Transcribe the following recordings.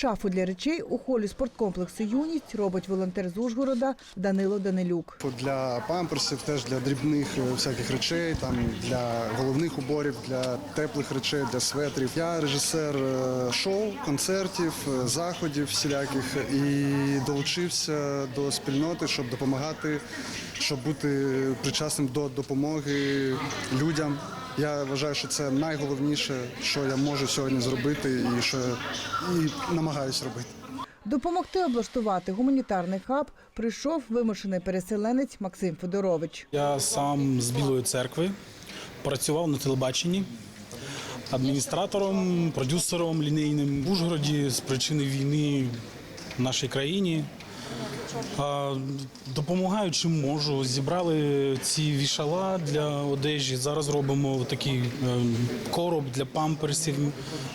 Шафу для речей у холі спорткомплексу Юність робить волонтер з Ужгорода Данило Данилюк. Для памперсів, теж для дрібних е, всяких речей, там для головних уборів, для теплих речей, для светрів. Я режисер е, шоу, концертів, е, заходів всіляких і долучився до спільноти, щоб допомагати, щоб бути причасним до допомоги людям. Я вважаю, що це найголовніше, що я можу сьогодні зробити, і що і намагаюся робити. Допомогти облаштувати гуманітарний хаб прийшов вимушений переселенець Максим Федорович. Я сам з Білої церкви працював на телебаченні адміністратором, продюсером лінійним в Ужгороді з причини війни в нашій країні. А, Допомагаю чим можу. Зібрали ці вішала для одежі. Зараз робимо такий е, короб для памперсів.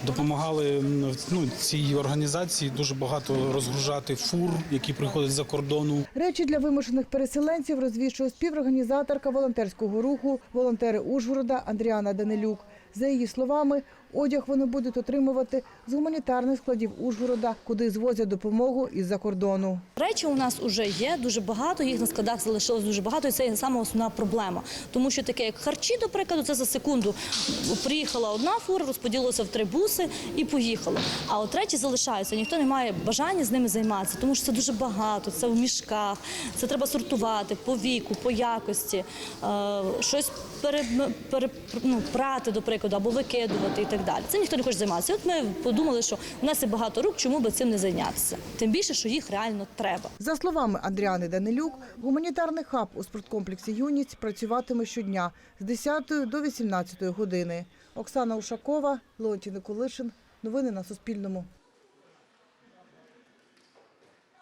Допомагали ну, цій організації дуже багато розгружати фур, які приходять за кордону. Речі для вимушених переселенців розвішує співорганізаторка волонтерського руху волонтери Ужгорода Андріана Данилюк. За її словами, одяг вони будуть отримувати з гуманітарних складів Ужгорода, куди звозять допомогу із-за кордону. Речі у нас вже є дуже багато, їх на складах залишилось дуже багато, і це саме основна проблема. Тому що таке, як харчі, до прикладу, це за секунду приїхала одна фура, розподілилося в три буси і поїхало. А от речі залишаються. Ніхто не має бажання з ними займатися, тому що це дуже багато. Це в мішках, це треба сортувати по віку, по якості, е, щось пере, пере, ну, до прикладу, або викидувати і так далі. Цим ніхто не хоче займатися. От ми подумали, що у нас є багато рук, чому би цим не зайнятися. Тим більше, що їх реально треба. За словами Андріани Данилюк, гуманітарний хаб у спорткомплексі Юність працюватиме щодня з 10 до 18 години. Оксана Ушакова, Леонтій Николишин. Новини на Суспільному.